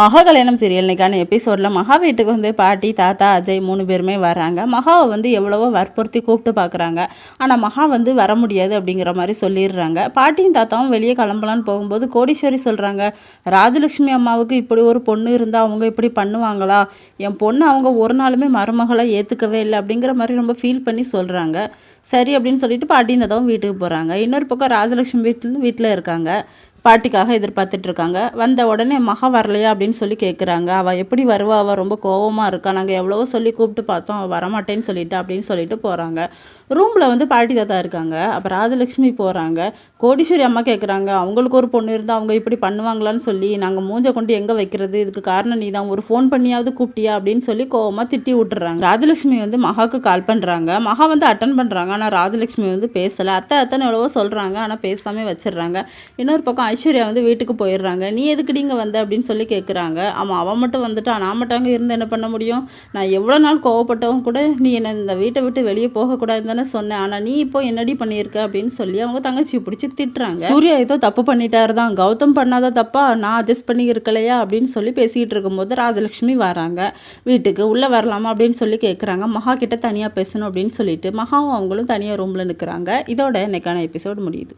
மகா கல்யாணம் சீரியல் இன்னைக்கான எபிசோடில் மகா வீட்டுக்கு வந்து பாட்டி தாத்தா அஜய் மூணு பேருமே வராங்க மகாவை வந்து எவ்வளவோ வற்புறுத்தி கூப்பிட்டு பார்க்குறாங்க ஆனால் மகா வந்து வர முடியாது அப்படிங்கிற மாதிரி சொல்லிடுறாங்க. பாட்டியும் தாத்தாவும் வெளியே கிளம்பலான்னு போகும்போது கோடீஸ்வரி சொல்கிறாங்க ராஜலக்ஷ்மி அம்மாவுக்கு இப்படி ஒரு பொண்ணு இருந்தால் அவங்க இப்படி பண்ணுவாங்களா? என் பொண்ணு அவங்க ஒரு நாளுமே மருமகளை ஏற்றுக்கவே இல்லை. அப்படிங்கிற மாதிரி ரொம்ப ஃபீல் பண்ணி சொல்கிறாங்க சரி அப்படின்னு சொல்லிட்டு பாட்டியும் தாத்தாவும் வீட்டுக்கு போகிறாங்க இன்னொரு பக்கம் ராஜலக்ஷ்மி வீட்டில் வீட்டில் இருக்காங்க. பாட்டிக்காக எதிர்பார்த்துட்ருக்காங்க. வந்த உடனே மகா வரலையா அப்படின்னு சொல்லி கேட்குறாங்க அவள் எப்படி வருவா? அவள் ரொம்ப கோவமாக இருக்கா? நாங்கள் எவ்வளவோ சொல்லி கூப்பிட்டு பார்த்தோம். அவள் வரமாட்டேன்னு சொல்லிட்டு அப்படின்னு சொல்லிட்டு போகிறாங்க ரூமில் வந்து பாட்டி தாத்தா இருக்காங்க. அப்போ ராஜலக்ஷ்மி போகிறாங்க கோடீஸ்வரி அம்மா கேட்குறாங்க அவங்களுக்கு ஒரு பொண்ணு இருந்தால் அவங்க இப்படி பண்ணுவாங்களான்னு சொல்லி நாங்கள் மூஞ்ச கொண்டு எங்கே வைக்கிறது? இதுக்கு காரணம் நீ தான் ஒரு ஃபோன் பண்ணியாவது கூப்பிட்டியா? அப்படின்னு சொல்லி கோவமாக திட்டி விட்டுறாங்க. ராஜலக்ஷ்மி வந்து மகாக்கு கால் பண்ணுறாங்க மகா வந்து அட்டன் பண்ணுறாங்க ஆனால் ராஜலக்ஷ்மி வந்து பேசலை. அத்தை அத்தனை எவ்வளவோ சொல்கிறாங்க ஆனால் பேசாமல் வச்சிடுறாங்க. இன்னொரு பக்கம் ஐஸ்வர்யா வந்து வீட்டுக்கு போயிடுறாங்க. நீ எதுக்கு இங்கே வந்த? அப்படின்னு சொல்லி கேட்குறாங்க ஆமாம் அவன் மட்டும் வந்துட்டு நான் மட்டும் அங்கே இருந்து என்ன பண்ண முடியும்? நான் எவ்வளோ நாள் கோவப்பட்டவங்க கூட நீ என்னை இந்த வீட்டை விட்டு வெளியே போகக்கூடாதுன்னு தானே சொன்னேன் ஆனால் நீ இப்போ என்னடி பண்ணியிருக்க? அப்படின்னு சொல்லி அவங்க தங்கச்சியை பிடிச்சி திட்டுறாங்க. சூர்யா ஏதோ தப்பு பண்ணிட்டாரு தான். கௌதம் பண்ணாத தப்பா? நான் அட்ஜஸ்ட் பண்ணி இருக்கலையா? அப்படின்னு சொல்லி பேசிக்கிட்டு இருக்கும்போது ராஜலக்ஷ்மி வராங்க. வீட்டுக்கு உள்ளே வரலாமா? அப்படின்னு சொல்லி கேட்குறாங்க மகா கிட்ட தனியாக பேசணும் அப்படின்னு சொல்லிட்டு மகாவும் அவங்களும் தனியாக ரூமில் நிற்கிறாங்க இதோட இன்னைக்கான எபிசோடு முடியுது.